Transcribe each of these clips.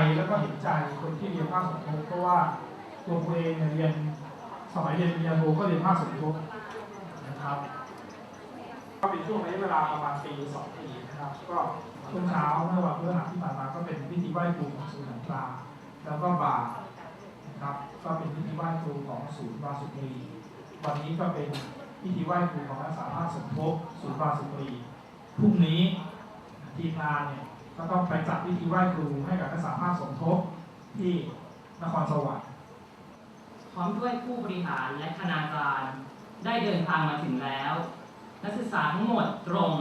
ใจแล้วก็เห็นใจคนที่เรียนภาคสมทบเพราะว่าตัวผมเองเนี่ยเรียนสมัยเรียนปริญญาโทก็เรียนภาคสมทบนะครับ ก็เป็นช่วงระยะเวลาประมาณปีสองปีนะครับ ก็ช่วงเช้าเมื่อวันพฤหัสที่ผ่านมาก็เป็นพิธีไหว้ครูของศูนย์หนังปลาแล้วก็บ่ายนะครับ ก็เป็นพิธีไหว้ครูของศูนย์บาสุกรีวันนี้ก็เป็นพิธีไหว้ครูของนักศึกษาภาคสมทบศูนย์บาสุกรีพรุ่งนี้ทีมงานเนี่ย ก็ต้องไปจัดพิธีไหว้ครูให้กับนักศึกษาภาคสมทบที่นครสวรรค์พร้อมด้วยผู้บริหารและคณาจารย์ได้เดินทางมาถึงแล้ว นักศึกษาทั้งหมดตรง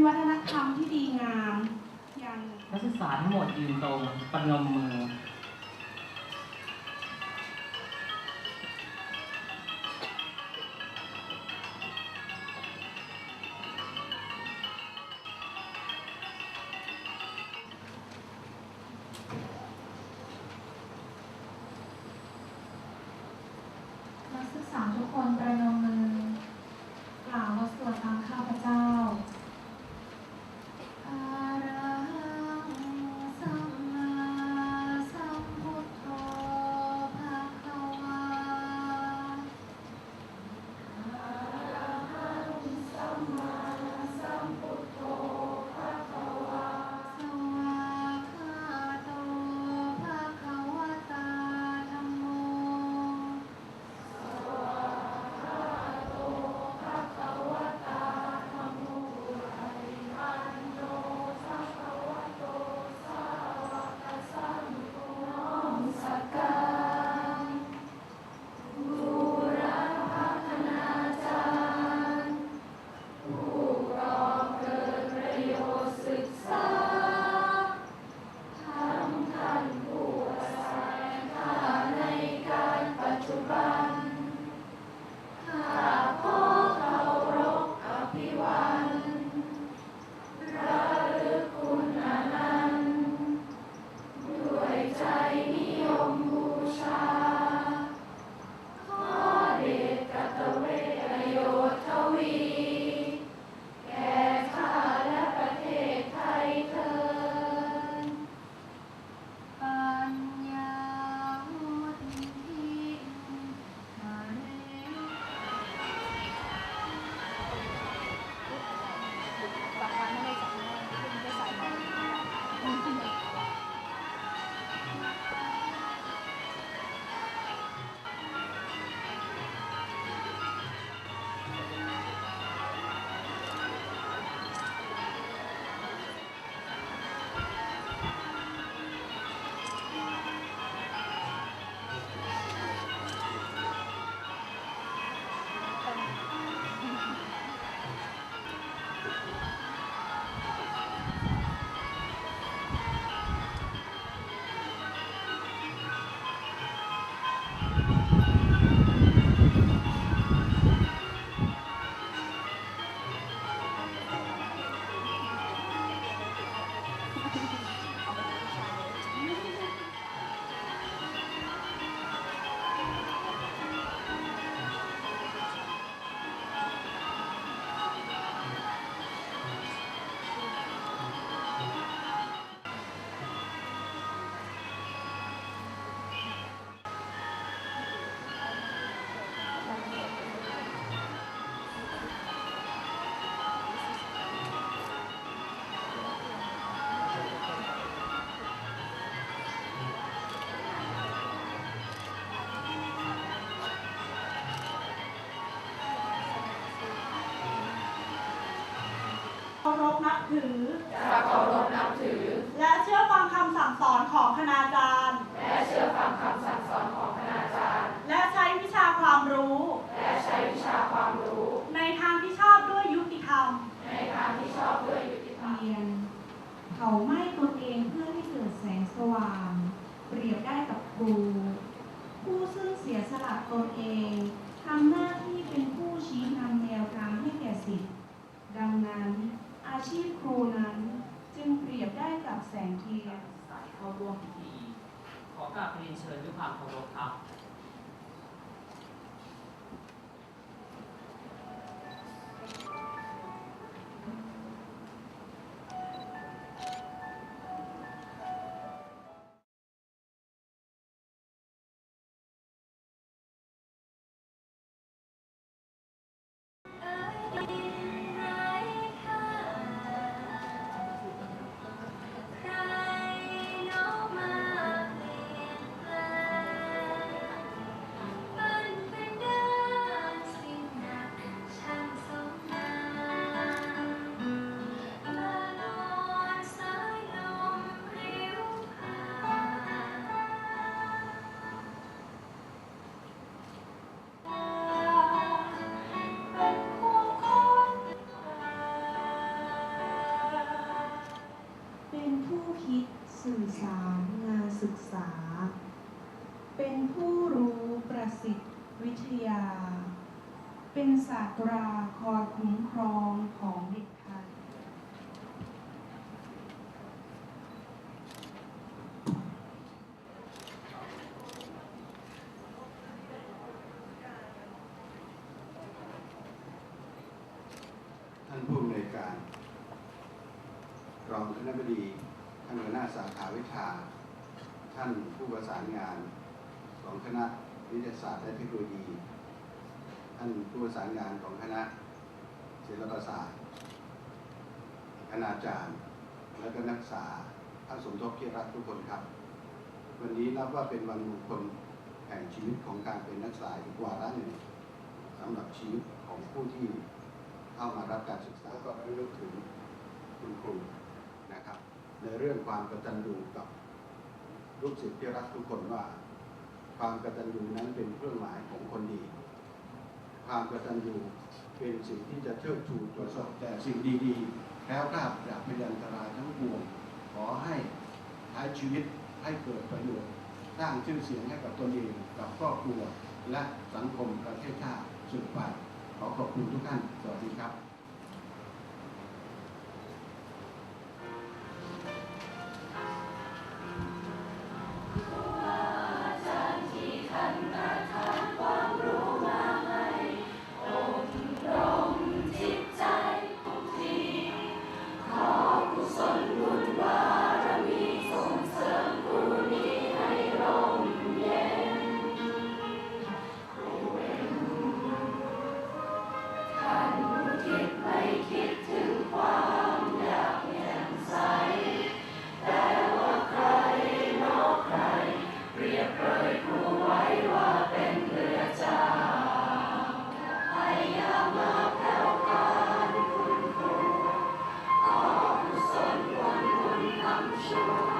เป็นวัฒนธรรมที่ดีงามอย่างหนึ่งนักศึกษาทั้งหมดยืนตรงปนมมือ ถือ จะเคารพนับถือ และเชื่อฟังคำสั่งสอนของคณาจารย์ และเชื่อฟังคำสั่งสอนของคณาจารย์ และใช้วิชาความรู้ และใช้วิชาความรู้ ในทางที่ชอบด้วยยุติธรรม ในทางที่ชอบด้วยยุติธรรมเรียนเผาไหม้ตนเองเพื่อให้เกิดแสงสว่าง เปรียบได้กับครู ผู้ซึ่งเสียสละตนเองทำหน้าที่เป็นผู้ชี้นำแนวทางให้แก่สิทธิ์ดังนั้น อาชีพครูนั้นจึงเปรียบได้กับแสงเทียน สายเข้าร่วมพิธีขอกราบเรียนเชิญด้วยความเคารพครับ เป็นศาสตราคอยคุ้มครองของเด็กไทยท่านผู้อำนวยการ รองคณบดีท่านหัวหน้าสาขาวิชา ท่านผู้ประสานงานของคณะวิทยาศาสตร์และเทคโนโลยี ท่านผู้ประสานงานของคณะศิลปศาสตร์คณาจารย์ และก็นักศึกษาท่านสมทบที่รักทุกคนครับ วันนี้นับว่าเป็นวันมงคลแห่งชีวิตของการเป็นนักศึกษาอีกวาระหนึ่งสำหรับชีวิตของผู้ที่เข้ามารับการศึกษาก็ระลึกถึงคุณครูนะครับ ในเรื่องความกตัญญูกับลูกศิษย์ที่รักทุกคนว่า ความกตัญญูนั้นเป็นเครื่องหมายของคนดี ความกตัญญูเป็นสิ่งที่จะเชิดชูตรวจสอบแต่สิ่งดีๆ แล้วกล้าปราบพยันตรายทั้งปวง ขอให้ใช้ชีวิตให้เกิดประโยชน์สร้างชื่อเสียงให้กับตนเองกับครอบครัว และสังคมประเทศชาติสืบไป ขอขอบคุณทุกท่าน สวัสดีครับ Thank you.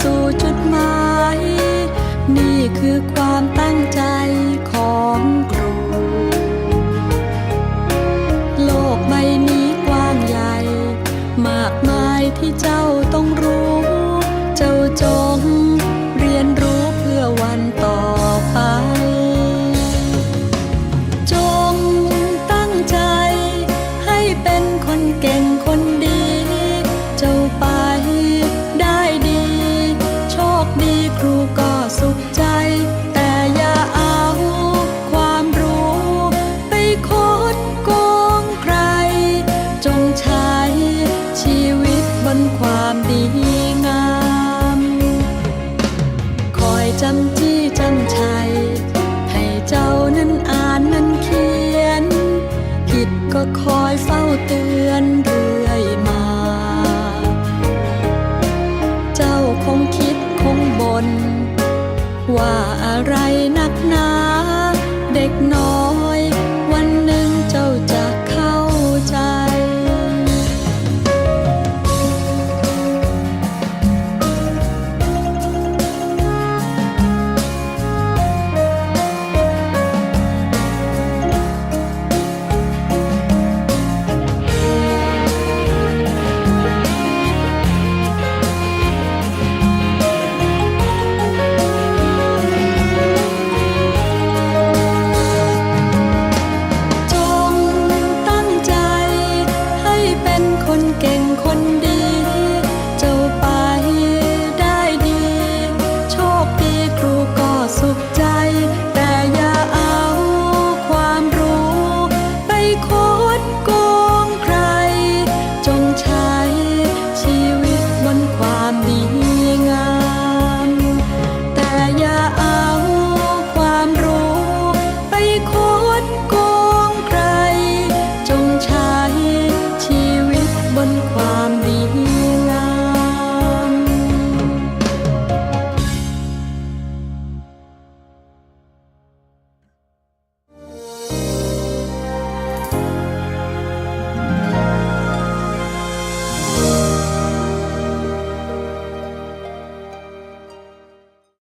สู่จุดหมาย นี่คือความำจี้จำชัย ให้เจ้านั้นอ่านนั้นเขียน ผิดก็คอยเฝ้าเตือน เก่งคนเดียว